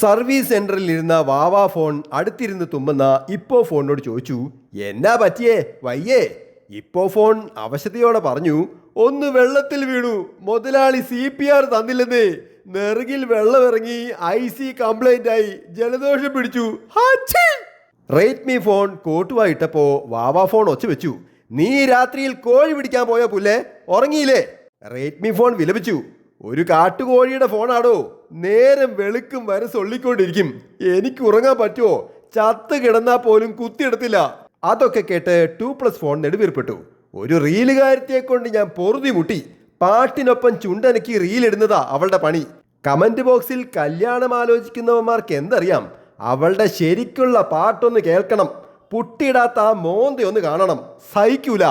Service സെന്ററിൽ ഇരുന്ന വാവ phone അടുത്തിരുന്ന് തുമ്മുന്ന ഇപ്പോ ഫോണിനോട് ചോദിച്ചു എന്നാ പറ്റിയേ? വയ്യേ? ഇപ്പോ ഫോൺ അവശതയോടെ പറഞ്ഞു ഒന്ന് വെള്ളത്തിൽ വീണു. മുതലാളി സി പി ആർ തന്നില്ലെന്നേ. നെറുകിൽ വെള്ളമിറങ്ങി ഐ സി കംപ്ലൈന്റ് ആയി ജലദോഷം പിടിച്ചു. റേറ്റ് റേറ്റ്മി ഫോൺ കോട്ടുവായിട്ടപ്പോ വാവ ഫോൺ ഒച്ച വെച്ചു. നീ രാത്രിയിൽ കോഴി പിടിക്കാൻ പോയ പുല്ലേ? ഉറങ്ങിയില്ലേ? റേറ്റ് റേറ്റ്മി ഫോൺ വിലപിച്ചു. ഒരു കാട്ടുകോഴിയുടെ ഫോണാടോ. നേരം വെളുക്കും വരെ സൊള്ളിക്കൊണ്ടിരിക്കും. എനിക്ക് ഉറങ്ങാൻ പറ്റുമോ? ചത്ത് കിടന്നാ പോലും കുത്തിയെടുത്തില്ല അതൊക്കെ കേട്ട് ടു പ്ലസ് ഫോൺ നെടുവീർപ്പെട്ടു. ഒരു റീലുകാരത്തിയെ കൊണ്ട് ഞാൻ പൊറുതി മുട്ടി. പാട്ടിനൊപ്പം ചുണ്ടനക്കി റീലിടുന്നതാ അവളുടെ പണി. കമന്റ് ബോക്സിൽ കല്യാണം ആലോചിക്കുന്നവന്മാർക്ക് എന്തറിയാം? അവളുടെ ശരിക്കുള്ള പാട്ടൊന്ന് കേൾക്കണം. പുട്ടിയിടാത്ത ആ മോന്തയൊന്ന് കാണണം. സഹിക്കൂല.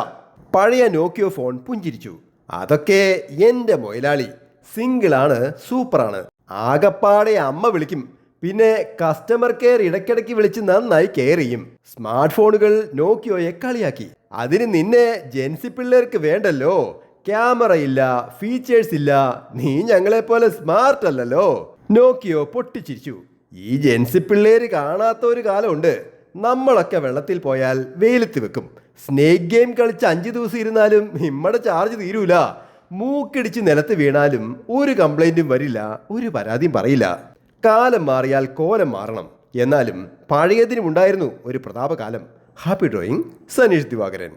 പഴയ നോക്കിയോ ഫോൺ പുഞ്ചിരിച്ചു. അതൊക്കെ എന്റെ മൊയലാളി. സിംഗിളാണ് സൂപ്പറാണ്. ആകപ്പാടെ അമ്മ വിളിക്കും. പിന്നെ കസ്റ്റമർ കെയർ ഇടയ്ക്കിടയ്ക്ക് വിളിച്ച് നന്നായി കെയർ ചെയ്യും. സ്മാർട്ട് ഫോണുകൾ നോക്കിയോയെ കളിയാക്കി. അതിന് നിന്നെ ജെൻസി പിള്ളേർക്ക് വേണ്ടല്ലോ. ക്യാമറ ഇല്ല ഫീച്ചേഴ്സ് ഇല്ല. നീ ഞങ്ങളെ പോലെ സ്മാർട്ട് അല്ലല്ലോ. നോക്കിയോ പൊട്ടിച്ചിരിച്ചു. ഈ ജെൻസി പിള്ളേര് കാണാത്ത ഒരു കാലമുണ്ട്. നമ്മളൊക്കെ വെള്ളത്തിൽ പോയാൽ വെയിലത്ത് വെക്കും. സ്നേക്ക് ഗെയിം കളിച്ച് അഞ്ച് ദിവസം ഇരുന്നാലും ഇമ്മടെ ചാർജ് തീരൂല. മൂക്കിടിച്ച് നിലത്ത് വീണാലും ഒരു കംപ്ലൈന്റും വരില്ല ഒരു പരാതിയും പറയില്ല. കാലം മാറിയാൽ കോലം മാറണം. എന്നാലും പഴയതിനുമുണ്ടായിരുന്നു ഒരു പ്രതാപകാലം. Happy drawing Saneesh Divakaran.